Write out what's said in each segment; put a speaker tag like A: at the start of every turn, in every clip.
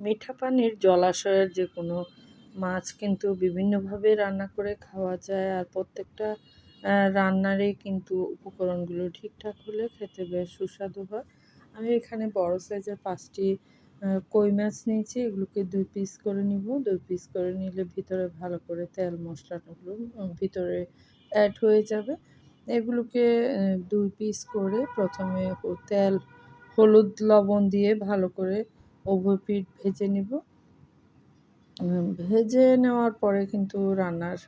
A: মিঠা পানির জলাশয়ের যে কোনো মাছ কিন্তু বিভিন্নভাবে রান্না করে খাওয়া যায় আর প্রত্যেকটা রান্নারই কিন্তু উপকরণগুলো ঠিকঠাক হলে খেতে বেশ সুস্বাদু হয়। আমি এখানে বড় সাইজের পাঁচটি কই মাছ নিয়েছি, এগুলোকে দুই পিস করে নিব। দুই পিস করে নিলে ভিতরে ভালো করে তেল, মশলাগুলো ভিতরে অ্যাড হয়ে যাবে। এগুলোকে দুই পিস করে প্রথমে তেল, হলুদ, লবণ দিয়ে ভালো করে পিঠ ভেজে নিব। ভেজে নেওয়ার পরে কিন্তু রান্নার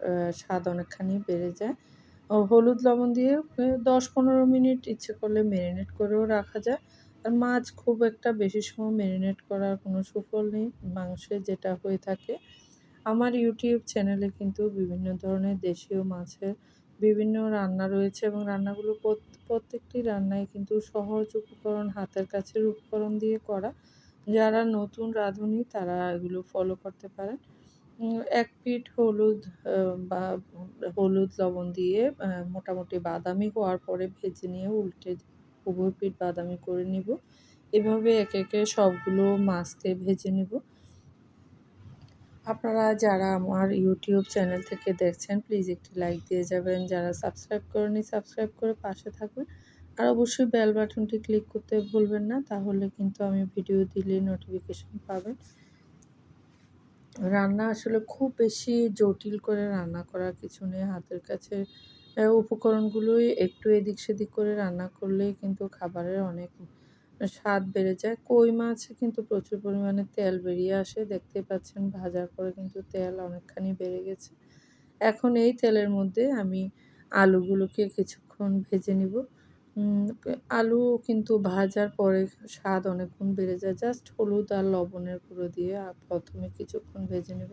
A: স্বাদ অনেকখানি বেড়ে যায়। ও, হলুদ লবণ দিয়ে দশ পনেরো মিনিট ইচ্ছে করলে ম্যারিনেট করেও রাখা যায়। আর মাছ খুব একটা বেশি সময় ম্যারিনেট করার কোনো সুফল নেই, মাংসে যেটা হয়ে থাকে। আমার ইউটিউব চ্যানেলে কিন্তু বিভিন্ন ধরনের দেশীয় মাছের বিভিন্ন রান্না রয়েছে এবং রান্নাগুলো প্রত্যেকটি রান্নায় কিন্তু সহজ উপকরণ হাতের কাছের উপকরণ দিয়ে করা। যারা নতুন রাঁধুনি, তারা এগুলো ফলো করতে পারেন। এক পিঠ হলুদ বা হলুদ লবণ দিয়ে মোটামুটি বাদামি হওয়ার পরে ভেজে নিয়ে উল্টে উভয় পিঠ বাদামি করে নিব। এভাবে একে একে সবগুলো মাছকে ভেজে নিব। আপনারা যারা আমার ইউটিউব চ্যানেল থেকে দেখছেন প্লিজ একটি লাইক দিয়ে যাবেন। যারা সাবস্ক্রাইব করেনি সাবস্ক্রাইব করে পাশে থাকবেন। আর অবশ্যই বেল বাটনটি ক্লিক করতে ভুলবেন না, তাহলে কিন্তু আমি ভিডিও দিলে নোটিফিকেশন পাবেন। রান্না আসলে খুব বেশি জটিল করে রান্না করার কিছু নেই, হাতের কাছে উপকরণগুলোই একটু এদিক সেদিক করে রান্না করলে কিন্তু খাবারের অনেক স্বাদ বেড়ে যায়। কই মাছে কিন্তু প্রচুর পরিমাণে তেল বেরিয়ে আসে দেখতে পাচ্ছেন ভাজার পরে কিন্তু তেল অনেকখানি বেড়ে গেছে। এখন এই তেলের মধ্যে আমি আলুগুলোকে কিছুক্ষণ ভেজে নিব। আলু কিন্তু ভাজার পরে স্বাদ অনেকক্ষণ বেড়ে যায়। জাস্ট হলুদ আর লবণের গুঁড়ো দিয়ে প্রথমে কিছুক্ষণ ভেজে নেব।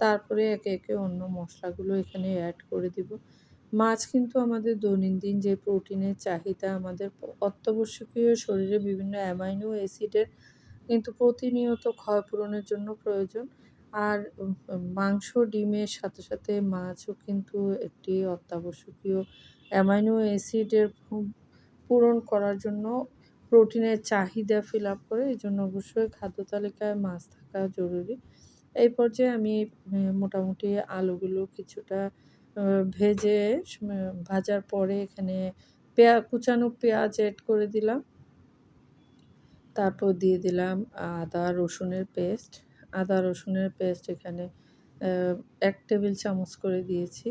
A: তারপরে একে একে অন্য মশলাগুলো এখানে অ্যাড করে দিব। মাছ কিন্তু আমাদের দৈনন্দিন যে প্রোটিনের চাহিদা আমাদের অত্যাবশ্যকীয় শরীরে বিভিন্ন অ্যামাইনো অ্যাসিডের কিন্তু প্রতিনিয়ত ক্ষয় পূরণের জন্য প্রয়োজন। আর মাংস ডিমের সাথে সাথে মাছও কিন্তু একটি অত্যাবশ্যকীয় অ্যামাইনো অ্যাসিডের পূরণ করার জন্য প্রোটিনের চাহিদা ফিল আপ করে, এই জন্য অবশ্যই খাদ্য তালিকায় মাছ থাকা জরুরি। এই পর্যায়ে আমি মোটামুটি আলুগুলো কিছুটা ভেজে ভাজার পরে এখানে পেঁয়া, কুচানো পেঁয়াজ অ্যাড করে দিলাম। তারপর দিয়ে দিলাম আদা, রসুনের পেস্ট আদা, রসুনের পেস্ট এখানে এক টেবিল চামচ করে দিয়েছি।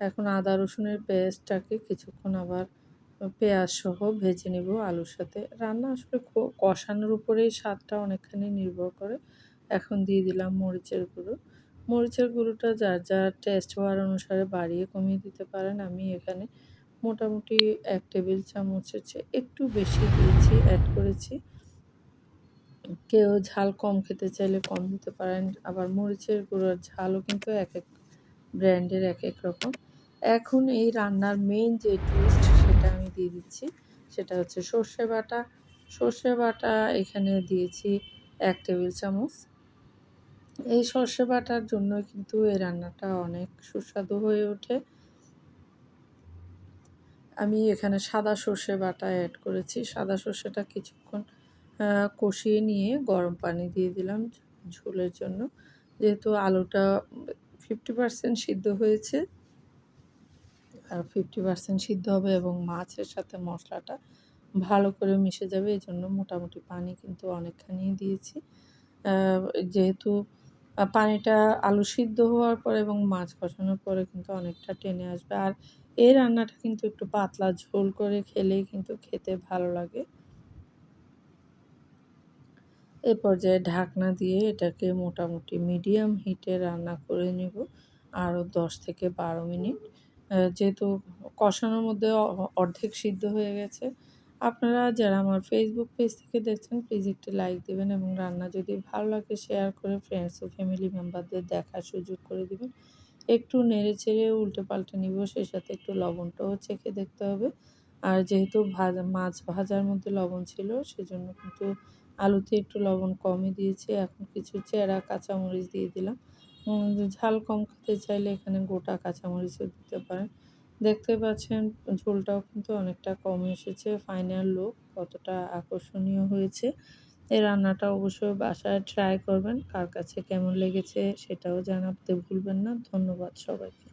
A: এখন আদা, রসুনের পেস্টটাকে কিছুক্ষণ আবার পেঁয়াজ সহ ভেজে নেব আলুর সাথে। রান্না আসলে কষানোর উপরেই স্বাদটা অনেকখানি নির্ভর করে। এখন দিয়ে দিলাম মরিচের গুঁড়ো। মরিচের গুঁড়োটা যার যার টেস্ট হওয়ার অনুসারে বাড়িয়ে কমিয়ে দিতে পারেন। আমি এখানে মোটামুটি এক টেবিল চামচের চেয়ে একটু বেশি দিয়েছি অ্যাড করেছি। কেউ ঝাল কম খেতে চাইলে কম দিতে পারেন। আবার মরিচের গুঁড়োর ঝালও কিন্তু এক এক ব্র্যান্ডের এক এক রকম। এখন এই রান্নার মেইন যে টুইস্ট সেটা আমি দিয়ে দিচ্ছি। সেটা হচ্ছে সর্ষে বাটা। সর্ষে বাটা এখানে দিয়েছি এক টেবিল চামচ। এই সর্ষে বাটার জন্য কিন্তু এই রান্নাটা অনেক সুস্বাদু হয়ে ওঠে। আমি এখানে সাদা সর্ষে বাটা অ্যাড করেছি। সাদা সর্ষেটা কিছুক্ষণ কষিয়ে নিয়ে গরম পানি দিয়ে দিলাম ঝোলের জন্য। যেহেতু আলুটা ফিফটি পার্সেন্ট সিদ্ধ হয়েছে ফিফটি পার্সেন্ট সিদ্ধ হবে এবং মাছের সাথে মশলাটা ভালো করে মিশে যাবে। এই জন্য মোটামুটি পানি কিন্তু অনেকখানি দিয়েছি। যেহেতু পানিটা আলু সিদ্ধ হওয়ার পরে এবং মাছ কষানোর পরে কিন্তু অনেকটা টেনে আসবে। আর এই রান্নাটা কিন্তু একটু পাতলা ঝোল করে খেলেই কিন্তু খেতে ভালো লাগে। এ পর্যায়ে ঢাকনা দিয়ে এটাকে মোটামুটি মিডিয়াম হিটে রান্না করে নেব। আরও দশ থেকে বারো মিনিট। যেহেতু কষানোর মধ্যে অর্ধেক সিদ্ধ হয়ে গেছে, আপনারা যারা আমার ফেসবুক পেজ থেকে দেখছেন প্লিজ একটি লাইক দেবেন এবং রান্না যদি ভালো লাগে শেয়ার করে ফ্রেন্ডস ও ফ্যামিলি মেম্বারদের দেখার সুযোগ করে দেবেন। একটু নেড়ে চেড়ে উল্টে পাল্টে নিব সেই সাথে একটু লবণটাও চেখে দেখতে হবে। আর যেহেতু ভাজা, মাছ ভাজার মধ্যে লবণ ছিল, সেজন্য কিন্তু আলুতে একটু লবণ কমই দিয়েছি। এখন কিছু চেরা, কাঁচামরিচ দিয়ে দিলাম। ঝাল কম খেতে চাইলে এখানে গোটা কাঁচামরিচও দিতে পারেন। দেখতে পাচ্ছেন ঝোলটাও কিন্তু অনেকটা কম এসেছে ফাইনাল লুক কতটা আকর্ষণীয় হয়েছে। এই রান্নাটা অবশ্যই বাসায় ট্রাই করবেন, কার কাছে কেমন লেগেছে সেটাও জানাতে ভুলবেন না। ধন্যবাদ সবাইকে।